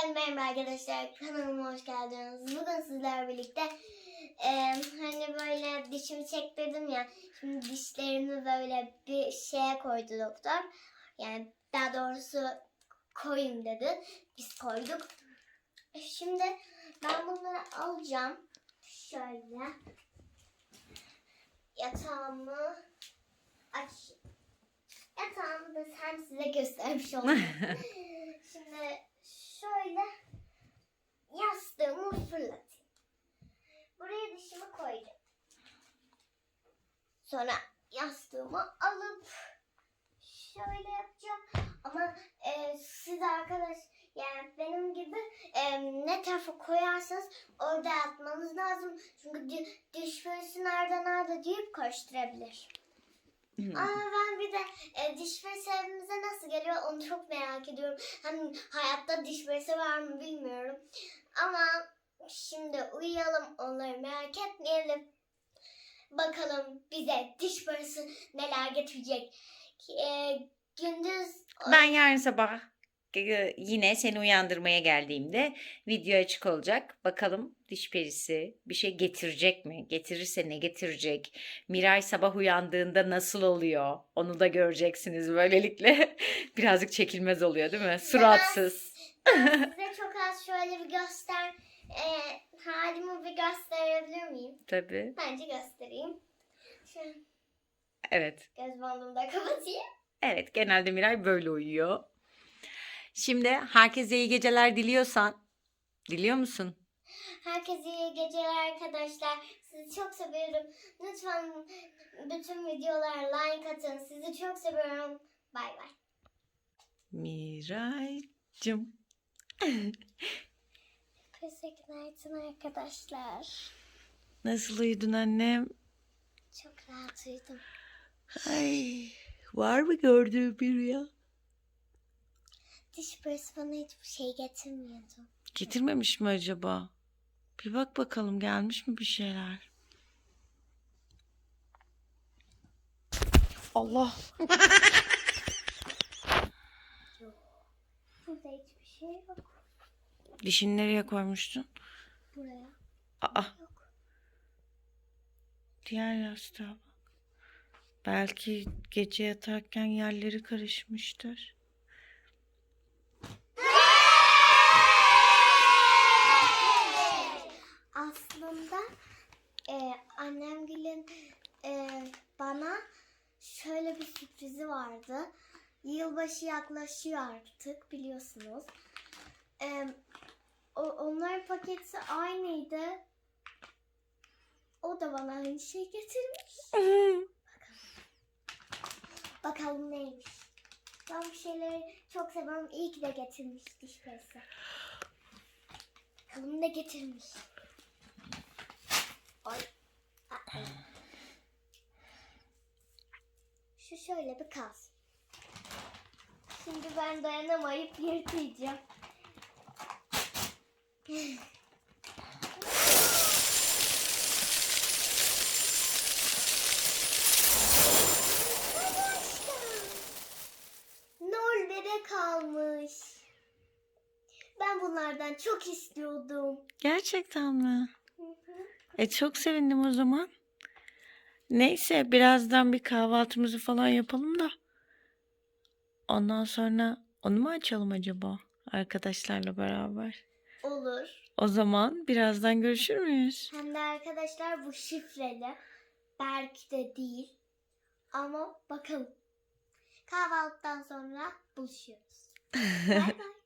Hepinize merhaba arkadaşlar. Kanalıma hoş geldiniz. Bugün sizlerle birlikte e, hani böyle dişimi çektirdim ya. Şimdi dişlerimi böyle bir şeye koydu doktor. Yani daha doğrusu koyun dedi. Biz koyduk. E, Şimdi ben bunları alacağım. Şöyle. Yatağımı aç. Yatağımı da hem size göstermiş olayım. Şimdi şöyle yastığımı fırlatayım. Buraya dişimi koyacağım. Sonra yastığımı alıp şöyle yapacağım. Ama e, siz arkadaş yani benim gibi e, ne tarafa koyarsanız orada yatmanız lazım. Çünkü di, diş fırısı nerede nerede deyip karıştırabilir. Ama ben bir de e, diş fırısı evimize nasıl geliyor onu çok merak ediyorum. Hani hayatta diş fırısı var mı bilmiyorum. Ama şimdi uyuyalım onları merak etmeyelim. Bakalım bize diş fırısı neler getirecek. E, gündüz Ben yarın sabah e, yine seni uyandırmaya geldiğimde video açık olacak. Bakalım diş perisi bir şey getirecek mi? Getirirse ne getirecek? Miray sabah uyandığında nasıl oluyor? Onu da göreceksiniz böylelikle. Birazcık çekilmez oluyor değil mi? Suratsız. size çok az şöyle bir göster e, halimi bir gösterebilir miyim? Tabii. Bence göstereyim. Evet. göz bandım da kapatayım. Evet genelde Miray böyle uyuyor. Şimdi herkese iyi geceler diliyorsan. Diliyor musun? Herkese iyi geceler arkadaşlar. Sizi çok seviyorum. Lütfen bütün videolara like atın. Sizi çok seviyorum. Bay bay. Miraycığım. Herkese günaydın arkadaşlar. Nasıl uyudun annem? Çok rahat uyudum. Ay, var mı gördüğün bir rüya? Diş fırısı bana hiçbir şey getirmiyordu. Getirmemiş mi acaba? Bir bak bakalım gelmiş mi bir şeyler? Allah. Burada hiçbir şey yok. Dişini nereye koymuştun? Buraya Aa, yok. diğer yastığa bak. Belki gece yatarken yerleri karışmıştır. Aslında e, annemgilin e, bana şöyle bir sürprizi vardı. Yılbaşı yaklaşıyor artık biliyorsunuz. E, o, onların paketi aynıydı. O da bana aynı şey getirmiş. Bakalım neymiş. Ben bu şeyleri çok seviyorum. İyi ki de getirmiş diş perisi. Bakalım ne getirmiş. Ay. Şu şöyle bir kalsın. Şimdi ben dayanamayıp yırtacağım. Nolde kalmış. Ben bunlardan çok istiyordum. Gerçekten mi? Hı hı. E çok sevindim o zaman. Neyse birazdan bir kahvaltımızı falan yapalım da. Ondan sonra onu mu açalım acaba arkadaşlarla beraber? Olur. O zaman birazdan görüşür müyüz? Hem de arkadaşlar bu şifreli. Belki de değil. Ama bakalım. Kahvaltıdan sonra buluşuyoruz. bay bay.